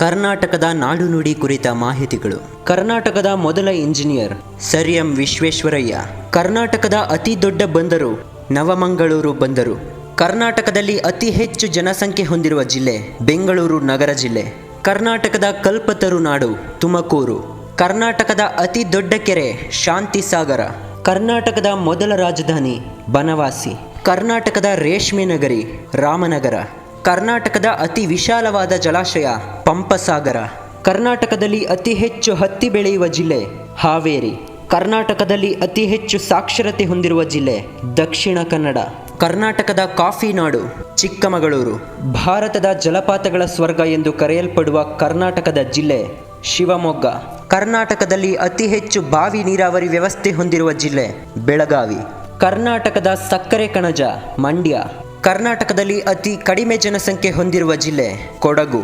ಕರ್ನಾಟಕದ ನಾಡು ನುಡಿ ಕುರಿತ ಮಾಹಿತಿಗಳು. ಕರ್ನಾಟಕದ ಮೊದಲ ಇಂಜಿನಿಯರ್ ಸರ್ ಎಂ ವಿಶ್ವೇಶ್ವರಯ್ಯ. ಕರ್ನಾಟಕದ ಅತಿ ದೊಡ್ಡ ಬಂದರು ನವಮಂಗಳೂರು ಬಂದರು. ಕರ್ನಾಟಕದಲ್ಲಿ ಅತಿ ಹೆಚ್ಚು ಜನಸಂಖ್ಯೆ ಹೊಂದಿರುವ ಜಿಲ್ಲೆ ಬೆಂಗಳೂರು ನಗರ ಜಿಲ್ಲೆ. ಕರ್ನಾಟಕದ ಕಲ್ಪತರು ನಾಡು ತುಮಕೂರು. ಕರ್ನಾಟಕದ ಅತಿ ದೊಡ್ಡ ಕೆರೆ ಶಾಂತಿ ಸಾಗರ ಕರ್ನಾಟಕದ ಮೊದಲ ರಾಜಧಾನಿ ಬನವಾಸಿ. ಕರ್ನಾಟಕದ ರೇಷ್ಮೆ ನಗರಿ ರಾಮನಗರ. ಕರ್ನಾಟಕದ ಅತಿ ವಿಶಾಲವಾದ ಜಲಾಶಯ ಪಂಪಸಾಗರ. ಕರ್ನಾಟಕದಲ್ಲಿ ಅತಿ ಹೆಚ್ಚು ಹತ್ತಿ ಬೆಳೆಯುವ ಜಿಲ್ಲೆ ಹಾವೇರಿ. ಕರ್ನಾಟಕದಲ್ಲಿ ಅತಿ ಹೆಚ್ಚು ಸಾಕ್ಷರತೆ ಹೊಂದಿರುವ ಜಿಲ್ಲೆ ದಕ್ಷಿಣ ಕನ್ನಡ. ಕರ್ನಾಟಕದ ಕಾಫಿ ನಾಡು, ಚಿಕ್ಕಮಗಳೂರು. ಭಾರತದ ಜಲಪಾತಗಳ ಸ್ವರ್ಗ ಎಂದು ಕರೆಯಲ್ಪಡುವ ಕರ್ನಾಟಕದ ಜಿಲ್ಲೆ ಶಿವಮೊಗ್ಗ. ಕರ್ನಾಟಕದಲ್ಲಿ ಅತಿ ಹೆಚ್ಚು ಬಾವಿ ನೀರಾವರಿ ವ್ಯವಸ್ಥೆ ಹೊಂದಿರುವ ಜಿಲ್ಲೆ ಬೆಳಗಾವಿ. ಕರ್ನಾಟಕದ ಸಕ್ಕರೆ ಕಣಜ, ಮಂಡ್ಯ. ಕರ್ನಾಟಕದಲ್ಲಿ ಅತಿ ಕಡಿಮೆ ಜನಸಂಖ್ಯೆ ಹೊಂದಿರುವ ಜಿಲ್ಲೆ ಕೊಡಗು.